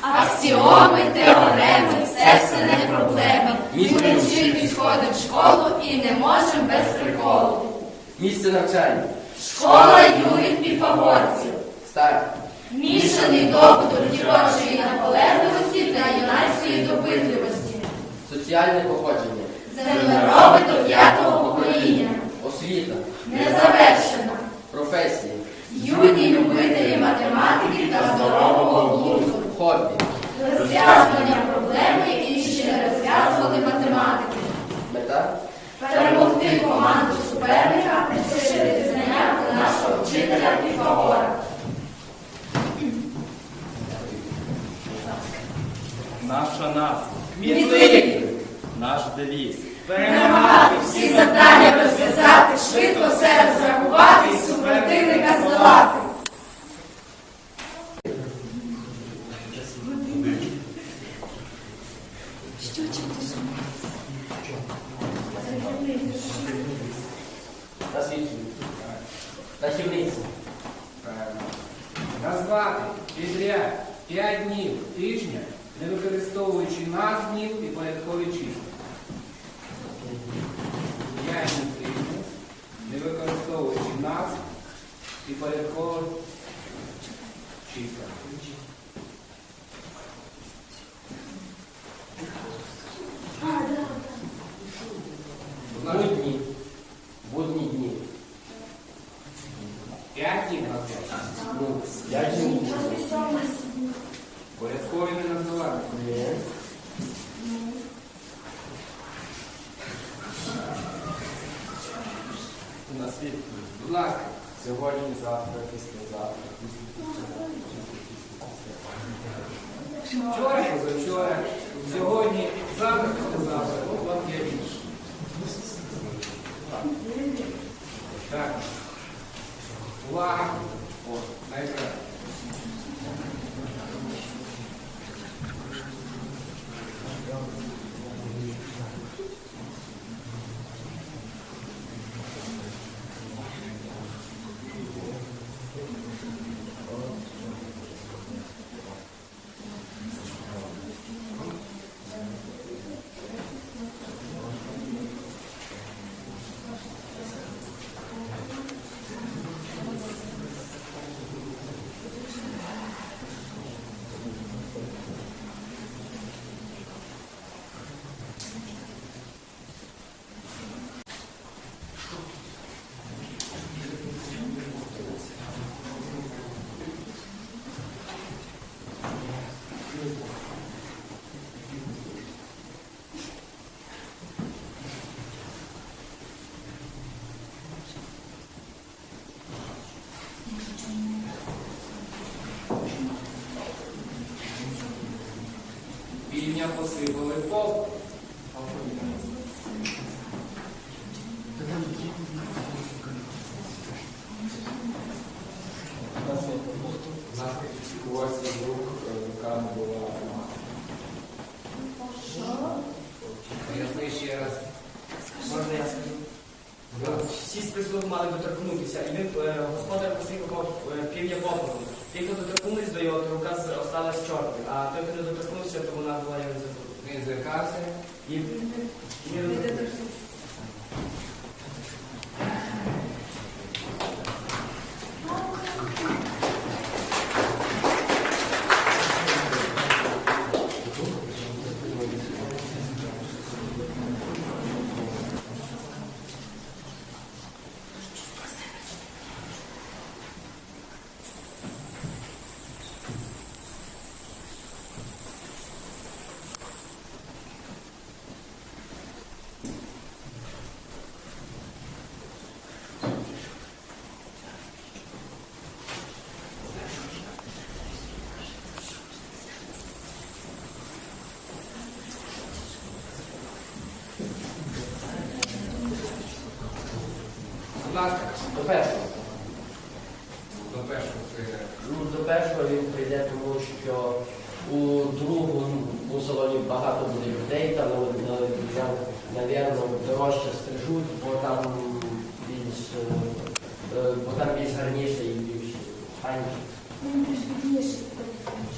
Аксіоми, теореми, все все не проблеми. Будем вчитись, ходим в школу і не можем без приколу. Місце навчання. Школа юних піфагорців. Старт. Мішаний добуток дівочої наполегливості та юнацької допитливості. Соціальне походження. Землероби до п'ятого покоління. Освіта. Незавершена. Професії. Юні любителі математики та здорового глузду. Хобі. Розв'язування проблеми, які ще не розв'язували математики. Мета. Перемогти команду суперника, поширити знання про нашого вчителя Піфагора. Наша назва, Кмітливі. наш девіз. Перемагати, всі завдання coletivo. Вчора, позавчора, сьогодні, завтра, завтра, от вам є більше. Так. Увага. Півня посипали поп. Ось рук, рука не була. Поясни ще раз. Можна я скажу? Всі з прислуг мали доторкнутися, і він, е, господар посипав е, пів'я попелом. Ті, хто доторкнулись до його, то рука осталась чорною, а той, хто не доторкнувся, то вона була як забута. Він зеркався. І, він Будь ласка, До першого. до першого прийде. Ну, до першого він прийде, тому що у другому у салоні багато буде людей, там навірно дорожче стрижуть, бо там більш е, е, бо там більш гарніше і більш файніше. Бідніший.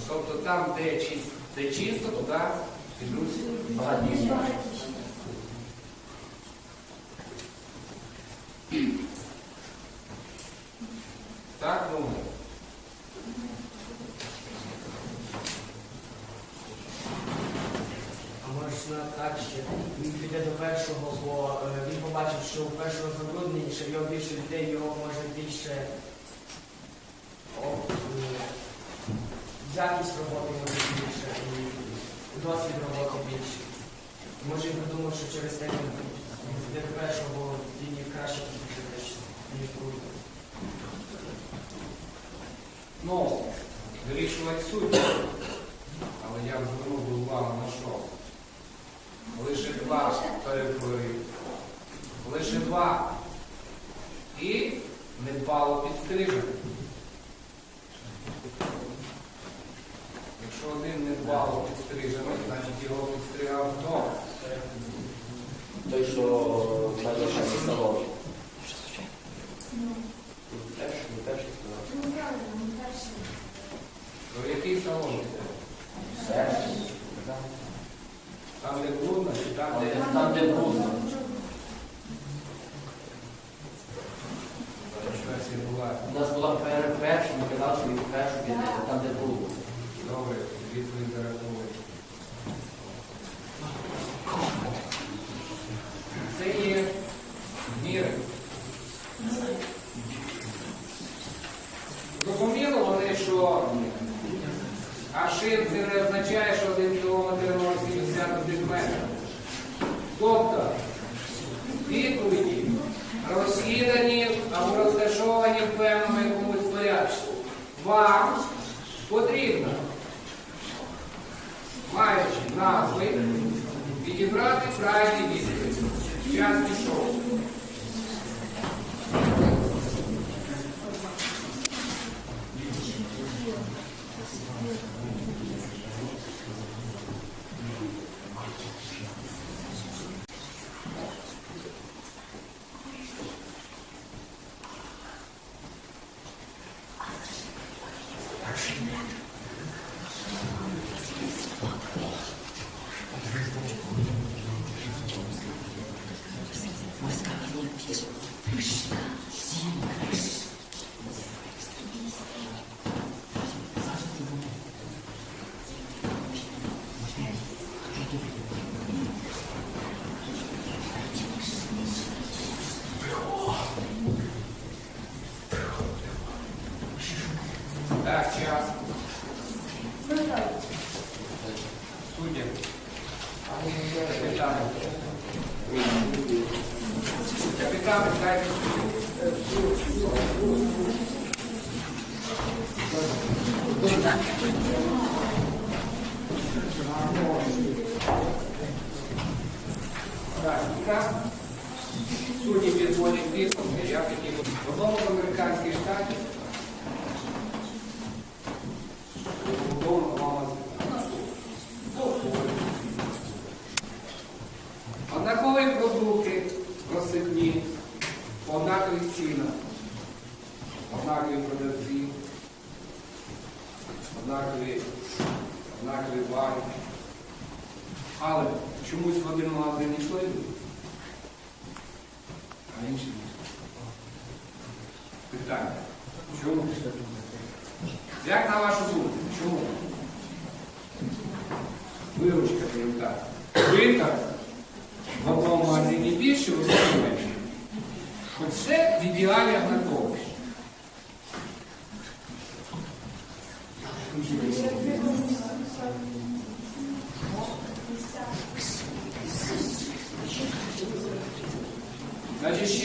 Тобто там, де чисто, де чисто, туди підуть Багатіше. Так, думаю. А можна він піде до першого, бо е, він побачив, що у першого забрудненіше, його більше людей, його може більше е, якість роботи може більше і досвід роботи більше. Може він подумав, що через те він піде до першого, бо він їх краще піде, ніж другий. Ну, вирішувати суть. Але я звернув увагу на що? Два перетворив. Лише два. І не впало підстрижений. Якщо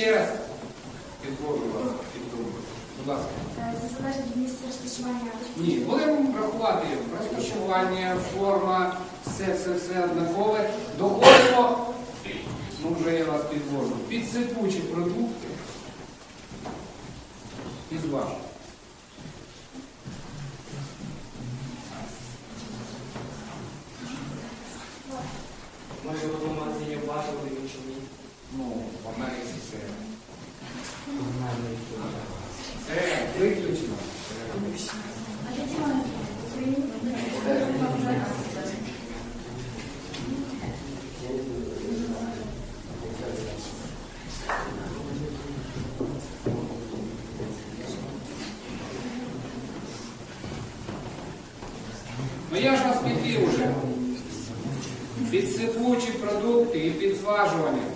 Ще раз підводжу вас, підводжу. Будь ласка. Це залежить від місця розташування. Ні, будемо рахувати розташування, форма, все, все, все однакове. Доходимо, ну вже я вас підвожу, підсипучі продукти і зважу. Може в одному магазині важили, в іншому ні. Ну, із все це. Це виключно. Ну я ж вас підвів уже. Під сипучі продукти і підзважування.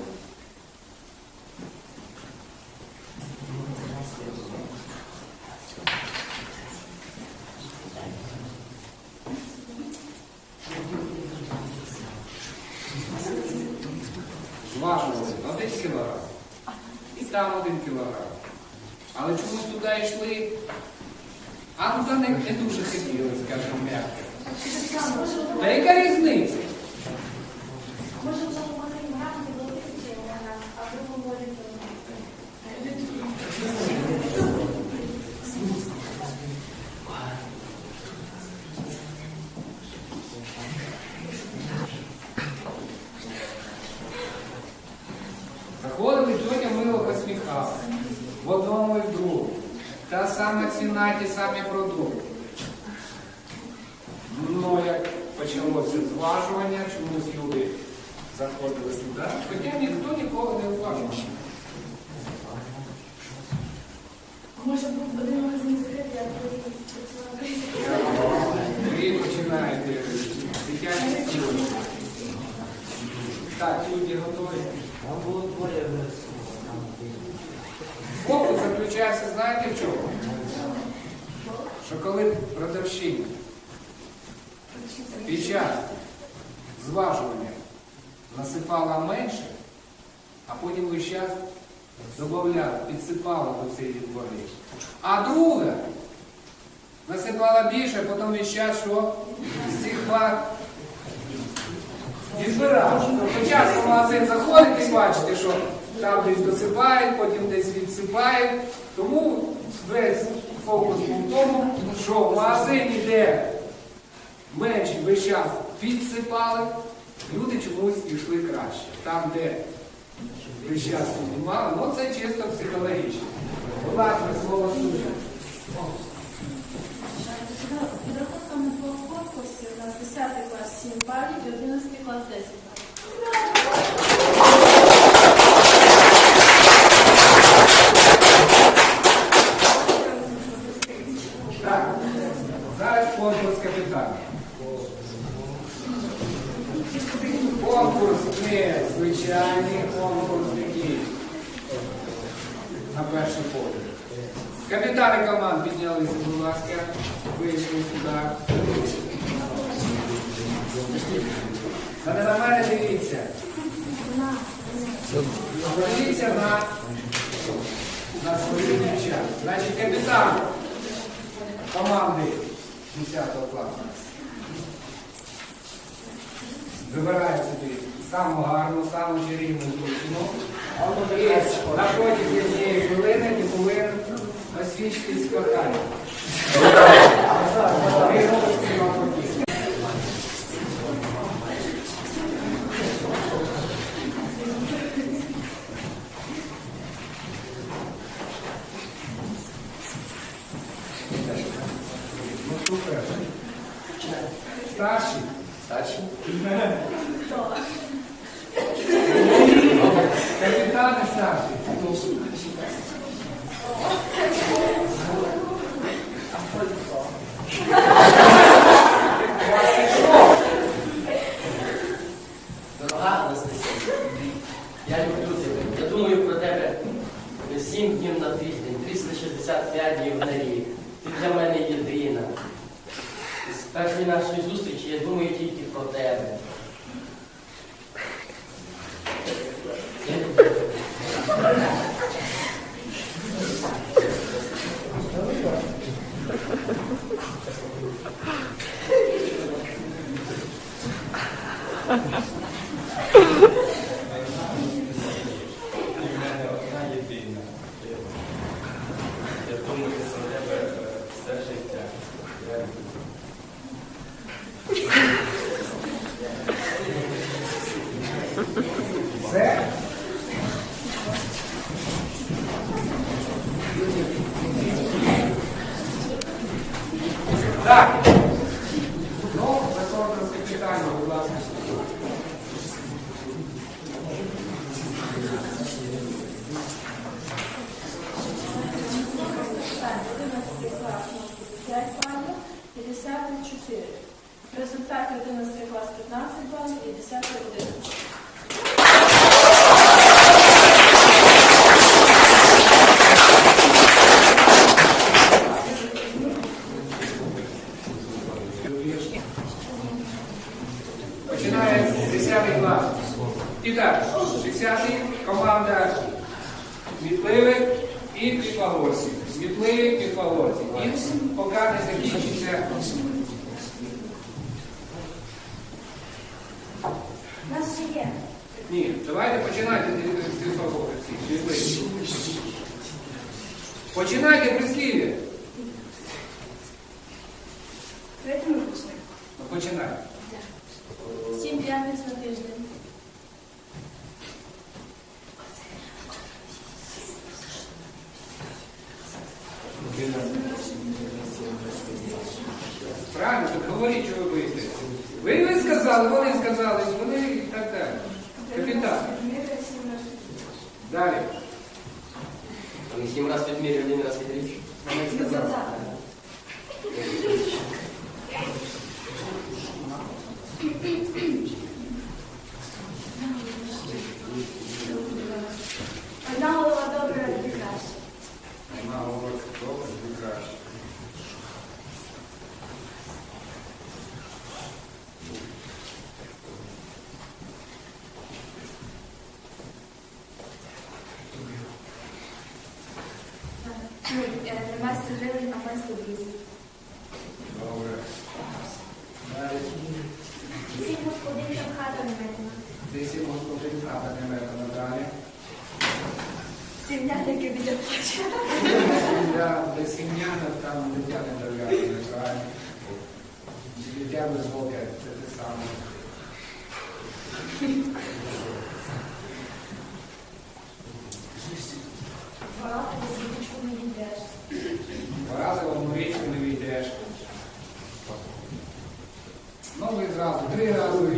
Кілограм. І там один кілограм. Але чомусь туди йшли, а туди не, не дуже хотіли, скажімо, м'яко. Та яка різниця? Може, в одному магазині грам не було тисячі грам, а в другому один кілограм. Заходили, тетя мило посміхалася. В одному і в другому. Та сама ціна, ті самі продукти. Ну, як почалося зважування, чомусь люди заходили сюди, хоча ніхто нікого не зважував. Може, був один магазин закритий, а другий. Ви починаєте дитячі. Так, люди готові. Там було двоє. Фокус заключається, знаєте в чому? Що коли продавщиня під час зважування насипала менше, а потім весь час додавала, підсипала до цієї двори. А друга насипала більше, а потім весь час що? З цих пар відбирав. Тобто часто в магазин і бачите, що там десь досипають, потім десь відсипають. Тому весь фокус був в тому, що в магазині, де менше весь час підсипали, люди чомусь йшли краще. Там, де весь час піднімали, ну це чисто психологічно. Ласка, слово суду. Підрахунками двох конкурсів у нас 10 клас 7 балів і 11 клас 10 Капітани команд піднялися, будь ласка, вийшли сюди. Та не на мене дивіться. Подивіться на, на своїх дівчат. Значить, капітан команди 10 класу. Вибирає собі саму гарну, саму чарівну дівчину. І на протязі цієї хвилини не повинен кохання. Потрібно. Ну, супер. Старший. Старші? Капітан старший. Дорога Анастасія, я люблю тебе. Я думаю про тебе 7 днів на тиждень, 365 днів на рік. Ти для мене єдина. З першої нашої зустрічі я думаю тільки про тебе. це. Нас ще є. Ні, давайте починайте з Починайте прислів'я. Они семь раз отмерили, один раз отмерили. Тисім Господень, хата немерка Наталя. Сім'я, яке біля. Сім'я, де сім'я, там дитя не дов'язане, Наталя. Дитя без боки, це те саме. Поразила одну річку не війдеш. Ну, ви зразу, три рази.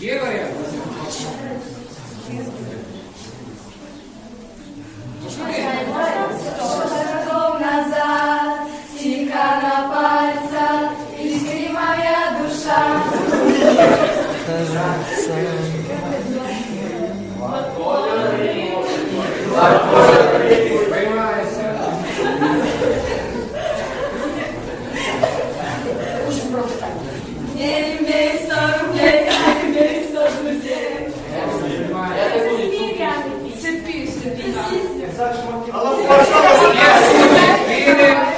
Gel oraya. Allah başlamasın. Yine